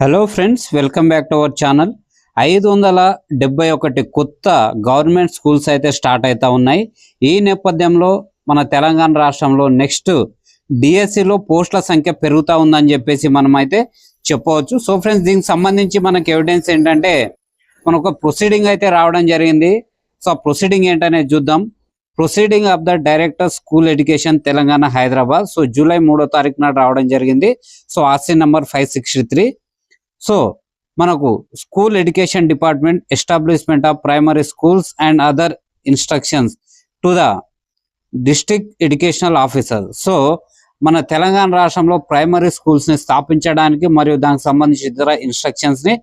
Hello friends welcome back to our channel ఐదు వందల డెబ్బై ఒకటి కొత్త గవర్నమెంట్ స్కూల్స్ అయితే స్టార్ట్ అవుతా ఉన్నాయి. ఈ నేపథ్యంలో మన తెలంగాణ రాష్ట్రంలో నెక్స్ట్ డిఎస్సిలో పోస్టుల సంఖ్య పెరుగుతూ ఉందని చెప్పేసి మనం అయితే చెప్పవచ్చు. సో ఫ్రెండ్స్ దీనికి సంబంధించి మనకు ఎవిడెన్స్ ఏంటంటే మనకు ప్రొసీడింగ్ అయితే రావడం జరిగింది. సో ఆ ప్రొసీడింగ్ ఏంటనేది చూద్దాం. Proceeding of the director school education Telangana Hyderabad so July మూడో తారీఖు నాడు రావడం జరిగింది. So RC number five sixty three so మనకు school education department establishment of primary schools and other instructions to the district educational officer so మన తెలంగాణ రాష్ట్రంలో primary స్కూల్స్ని స్థాపించడానికి మరియు దానికి సంబంధించిన ఇతర ఇన్స్ట్రక్షన్స్ని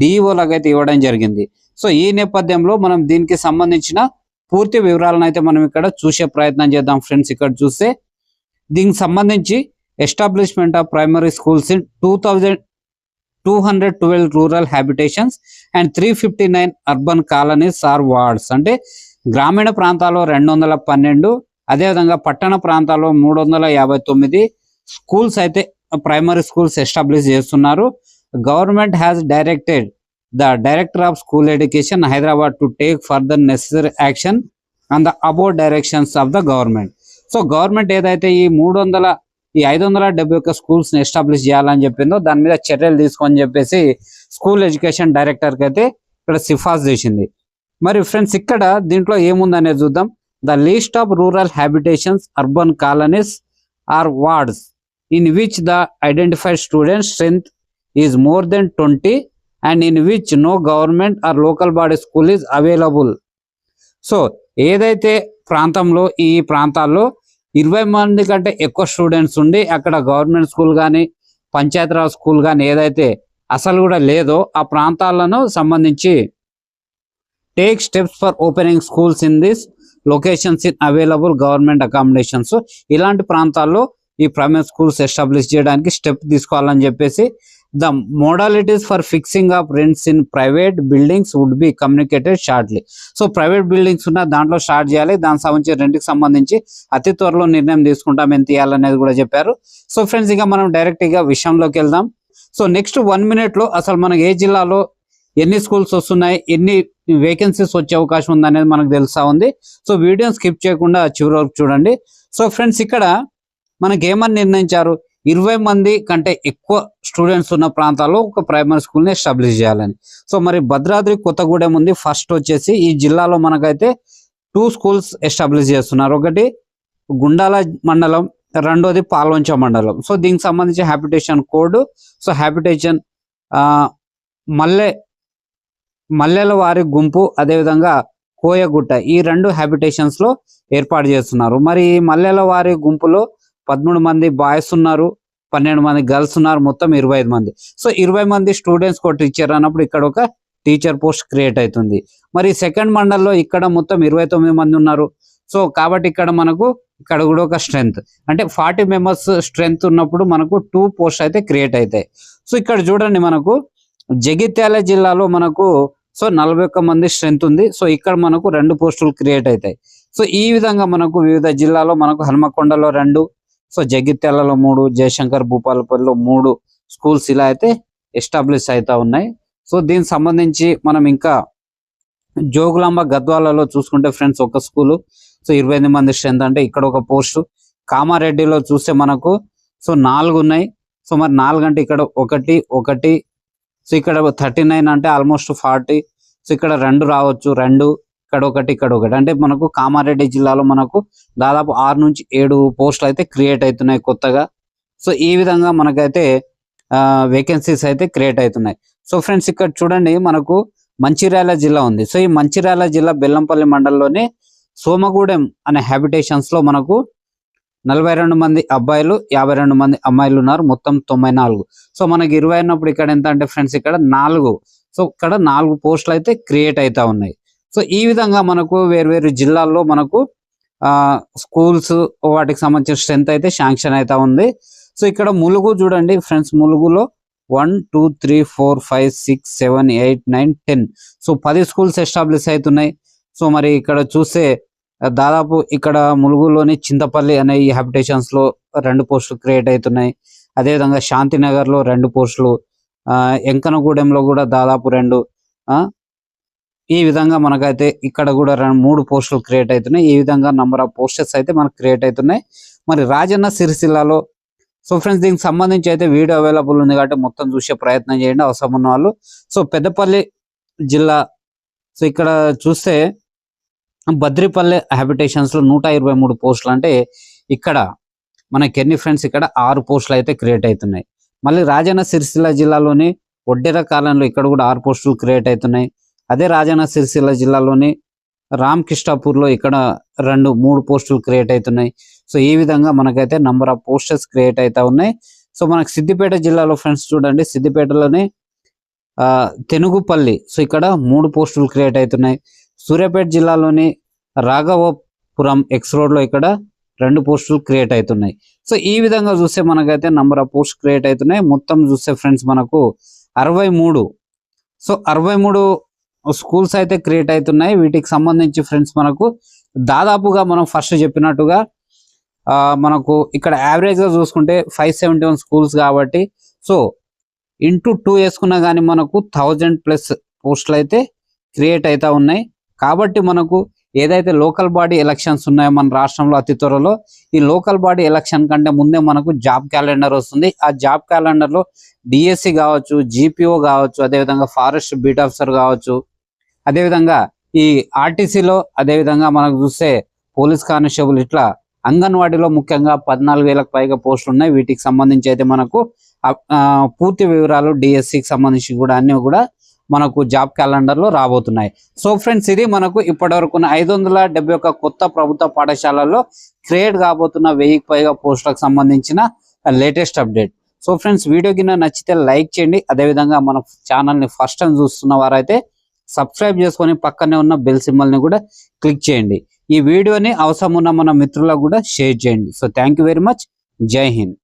డిఈఓలకు అయితే ఇవ్వడం జరిగింది. సో ఈ నేపథ్యంలో మనం దీనికి సంబంధించిన పూర్తి వివరాలను అయితే మనం ఇక్కడ చూసే ప్రయత్నం చేద్దాం ఫ్రెండ్స్. ఇక్కడ చూస్తే దీనికి సంబంధించి establishment of primary schools in two thousand two hundred twelve rural habitations and three fifty nine urban colonies or wards. అంటే గ్రామీణ ప్రాంతాల్లో రెండు వందల పన్నెండు అదేవిధంగా పట్టణ ప్రాంతాల్లో మూడు వందల యాభై తొమ్మిది స్కూల్స్ అయితే ప్రైమరీ స్కూల్స్ ఎస్టాబ్లిష్ చేస్తున్నారు. Government has directed the director of school education Hyderabad to take further necessary action on the about directions of the government. So government ఏదైతే ఈ మూడు వందల ఈ ఐదు వందల డెబ్బై ఒక్క స్కూల్స్ని ఎస్టాబ్లిష్ చేయాలని చెప్పిందో దాని మీద చర్యలు తీసుకొని చెప్పేసి స్కూల్ ఎడ్యుకేషన్ డైరెక్టర్కి అయితే ఇక్కడ సిఫార్సు చేసింది. మరి ఫ్రెండ్స్ ఇక్కడ దీంట్లో ఏముందనేది చూద్దాం. The list of rural habitations urban colonies or wards. In which the identified student strength is more than twenty and in which no government or local body school is available. So ఏదైతే ప్రాంతంలో ఈ ప్రాంతాల్లో ఇరవై మంది కంటే ఎక్కువ students ఉండి అక్కడ గవర్నమెంట్ స్కూల్ కానీ పంచాయతీరాజ్ స్కూల్ కానీ ఏదైతే అసలు కూడా లేదో ఆ ప్రాంతాలను సంబంధించి take steps for opening schools in this locations in available government accommodations ఇలాంటి ప్రాంతాల్లో ఈ ప్రైమరీ స్కూల్స్ ఎస్టాబ్లిష్ చేయడానికి స్టెప్ తీసుకోవాలని చెప్పేసి the modalities for fixing of rents in private buildings would be communicated shortly so private buildings ఉన్న దాంట్లో start చేయాలి. దానికి సంబంధించి రెంట్కి సంబంధించి అతి త్వరలో నిర్ణయం తీసుకుంటాం. ఎంత ఇవ్వాలనేది కూడా చెప్పారు. సో ఫ్రెండ్స్ ఇక మనం డైరెక్ట్గా విషయంలోకి వెళ్దాం. సో నెక్స్ట్ వన్ మినిట్లో అసలు మనకి ఏ జిల్లాలో ఎన్ని స్కూల్స్ వస్తున్నాయి? ఎన్ని వేకెన్సీస్ వచ్చే అవకాశం ఉంది అనేది మనకు తెలుసా ఉంది. సో వీడియోని స్కిప్ చేయకుండా చివరి వరకు చూడండి. సో ఫ్రెండ్స్ ఇక్కడ మనకి ఏమని నిర్ణయించారు? ఇరవై మంది కంటే ఎక్కువ స్టూడెంట్స్ ఉన్న ప్రాంతాల్లో ఒక ప్రైమరీ స్కూల్ని ఎస్టాబ్లిష్ చేయాలని. సో మరి భద్రాద్రి కొత్తగూడెం ఉంది. ఫస్ట్ వచ్చేసి ఈ జిల్లాలో మనకైతే టూ స్కూల్స్ ఎస్టాబ్లిష్ చేస్తున్నారు. ఒకటి గుండాల మండలం రెండోది పాల్వంచ మండలం. సో దీనికి సంబంధించి హ్యాబిటేషన్ కోడ్. సో హ్యాబిటేషన్ మల్లె మల్లెల వారి గుంపు అదేవిధంగా కోయగుట్ట ఈ రెండు హ్యాబిటేషన్స్లో ఏర్పాటు చేస్తున్నారు. మరి ఈ మల్లెల వారి గుంపులో పదమూడు మంది బాయ్స్ ఉన్నారు పన్నెండు మంది గర్ల్స్ ఉన్నారు మొత్తం ఇరవై ఐదు మంది. సో ఇరవై మంది స్టూడెంట్స్ ఒక టీచర్ అన్నప్పుడు ఇక్కడ ఒక టీచర్ పోస్ట్ క్రియేట్ అవుతుంది. మరి సెకండ్ మండల్లో ఇక్కడ మొత్తం ఇరవై తొమ్మిది మంది ఉన్నారు. సో కాబట్టి ఇక్కడ మనకు ఇక్కడ కూడా ఒక స్ట్రెంగ్త్ అంటే ఫార్టీ మెంబర్స్ స్ట్రెంగ్త్ ఉన్నప్పుడు మనకు టూ పోస్ట్ అయితే క్రియేట్ అవుతాయి. సో ఇక్కడ చూడండి మనకు జగిత్యాల జిల్లాలో మనకు సో నలభై మంది స్ట్రెంగ్త్ ఉంది. సో ఇక్కడ మనకు రెండు పోస్టులు క్రియేట్ అవుతాయి. సో ఈ విధంగా మనకు వివిధ జిల్లాలో మనకు హనుమకొండలో రెండు సో జగిత్యాలలో మూడు జయశంకర్ భూపాలపల్లిలో మూడు స్కూల్స్ ఇలా అయితే ఎస్టాబ్లిష్ అవుతా ఉన్నాయి. సో దీనికి సంబంధించి మనం ఇంకా జోగులాంబ గద్వాలలో చూసుకుంటే ఫ్రెండ్స్ ఒక స్కూలు సో ఇరవై ఎనిమిది మంది స్ట్రెంత్ అంటే ఇక్కడ ఒక పోస్టు. కామారెడ్డిలో చూస్తే మనకు సో నాలుగు ఉన్నాయి. సో మరి నాలుగు అంటే ఇక్కడ ఒకటి ఒకటి సో ఇక్కడ థర్టీ నైన్ అంటే ఆల్మోస్ట్ ఫార్టీ. సో ఇక్కడ రెండు రావచ్చు రెండు. ఇక్కడ ఒకటి ఇక్కడ ఒకటి అంటే మనకు కామారెడ్డి జిల్లాలో మనకు దాదాపు ఆరు నుంచి ఏడు పోస్టులు అయితే క్రియేట్ అవుతున్నాయి కొత్తగా. సో ఈ విధంగా మనకైతే వేకెన్సీస్ అయితే క్రియేట్ అవుతున్నాయి. సో ఫ్రెండ్స్ ఇక్కడ చూడండి మనకు మంచిర్యాల జిల్లా ఉంది. సో ఈ మంచిర్యాల జిల్లా బెల్లంపల్లి మండలంలోని సోమగూడెం అనే హ్యాబిటేషన్స్లో మనకు నలభై రెండు మంది అబ్బాయిలు యాభై రెండు మంది అమ్మాయిలు ఉన్నారు. మొత్తం తొంభై నాలుగు. సో మనకి ఇరవై ఉన్నప్పుడు ఇక్కడ ఎంత అంటే ఫ్రెండ్స్ ఇక్కడ నాలుగు. సో ఇక్కడ నాలుగు పోస్టులు అయితే క్రియేట్ అవుతా ఉన్నాయి. సో ఈ విధంగా మనకు వేరు జిల్లాల్లో మనకు ఆ స్కూల్స్ వాటికి సంబంధించిన స్ట్రెంత్ అయితే శాంక్షన్ అయితే ఉంది. సో ఇక్కడ ములుగు చూడండి friends ములుగులో one two three four five six seven eight nine ten. So పది స్కూల్స్ ఎస్టాబ్లిష్ అవుతున్నాయి సో మరి ఇక్కడ చూస్తే దాదాపు ఇక్కడ ములుగులోని చింతపల్లి అనే ఈ హ్యాబిటేషన్స్లో రెండు పోస్టులు క్రియేట్ అవుతున్నాయి అదేవిధంగా శాంతినగర్లో రెండు పోస్టులు ఆ, ఎంకనగూడెంలో కూడా దాదాపు రెండు ఆ, ఈ విధంగా మనకైతే ఇక్కడ కూడా రెండు మూడు పోస్టులు క్రియేట్ అవుతున్నాయి. ఈ విధంగా నంబర్ ఆఫ్ పోస్టర్స్ అయితే మనకు క్రియేట్ అవుతున్నాయి. మరి రాజన్న సిరిసిల్లాలో సో ఫ్రెండ్స్ దీనికి సంబంధించి అయితే వీడియో అవైలబుల్ ఉంది కాబట్టి మొత్తం చూసే ప్రయత్నం చేయండి అవసరం ఉన్న వాళ్ళు. సో పెద్దపల్లి జిల్లా సో ఇక్కడ చూస్తే బద్రిపల్లె హ్యాబిటేషన్స్లో నూట ఇరవై మూడు పోస్టులు అంటే ఇక్కడ మనకి ఎన్ని ఫ్రెండ్స్ ఇక్కడ ఆరు పోస్టులు అయితే క్రియేట్ అవుతున్నాయి. మళ్ళీ రాజన్న సిరిసిల్ల జిల్లాలోని ఒడ్డెర కాలంలో ఇక్కడ కూడా ఆరు పోస్టులు క్రియేట్ అవుతున్నాయి. అదే రాజన్న సిరిసిల్ల జిల్లాలోని రామకృష్ణాపూర్లో ఇక్కడ రెండు మూడు పోస్టులు క్రియేట్ అవుతున్నాయి. సో ఈ విధంగా మనకైతే నంబర్ ఆఫ్ పోస్టర్స్ క్రియేట్ అవుతా ఉన్నాయి. సో మనకి సిద్దిపేట జిల్లాలో ఫ్రెండ్స్ చూడండి సిద్దిపేటలోనే ఆ, తెనుగుపల్లి. సో ఇక్కడ మూడు పోస్టులు క్రియేట్ అవుతున్నాయి. సూర్యాపేట జిల్లాలోని రాఘవపురం ఎక్స్ రోడ్లో ఇక్కడ రెండు పోస్టులు క్రియేట్ అవుతున్నాయి. సో ఈ విధంగా చూస్తే మనకైతే నంబర్ ఆఫ్ పోస్ట్ క్రియేట్ అవుతున్నాయి. మొత్తం చూస్తే ఫ్రెండ్స్ మనకు అరవై మూడు. సో అరవై మూడు స్కూల్స్ అయితే క్రియేట్ అవుతున్నాయి. వీటికి సంబంధించి ఫ్రెండ్స్ మనకు దాదాపుగా మనం ఫస్ట్ చెప్పినట్టుగా ఆ, మనకు ఇక్కడ యావరేజ్గా చూసుకుంటే ఫైవ్ సెవెంటీ వన్ స్కూల్స్ కాబట్టి సో ఇంటూ టూ వేసుకున్నా కానీ మనకు థౌజండ్ ప్లస్ పోస్టులు అయితే క్రియేట్ అవుతా ఉన్నాయి. కాబట్టి మనకు ఏదైతే లోకల్ బాడీ ఎలక్షన్స్ ఉన్నాయో మన రాష్ట్రంలో అతి త్వరలో ఈ లోకల్ బాడీ ఎలక్షన్ కంటే ముందే మనకు జాబ్ క్యాలెండర్ వస్తుంది. ఆ జాబ్ క్యాలెండర్లో డిఎస్సి కావచ్చు జీపీఓ కావచ్చు అదేవిధంగా ఫారెస్ట్ బీట్ ఆఫీసర్ కావచ్చు అదేవిధంగా ఈ ఆర్టీసీలో అదేవిధంగా మనకు చూస్తే పోలీస్ కానిస్టేబుల్ ఇట్లా అంగన్వాడీలో ముఖ్యంగా పద్నాలుగు వేలకు పైగా పోస్టులు ఉన్నాయి. వీటికి సంబంధించి అయితే మనకు ఆ- పూర్తి వివరాలు డిఎస్సికి సంబంధించి కూడా అన్ని కూడా మనకు జాబ్ క్యాలెండర్లో రాబోతున్నాయి. సో ఫ్రెండ్స్ ఇది మనకు ఇప్పటివరకు ఐదు వందల డెబ్బై ఒక్క కొత్త ప్రభుత్వ పాఠశాలల్లో క్రియేట్ కాబోతున్న వెయ్యికి పైగా పోస్టులకు సంబంధించిన latest update. So friends video కింద నచ్చితే లైక్ చేయండి. అదేవిధంగా మన ఛానల్ని ఫస్ట్ టైం చూస్తున్న వారైతే సబ్స్క్రైబ్ చేసుకొని పక్కనే ఉన్న బెల్ సింబల్ని కూడా క్లిక్ చేయండి. ఈ వీడియోని అవసరం ఉన్న మన మిత్రులకు కూడా షేర్ చేయండి. So thank you very much. జై హింద్.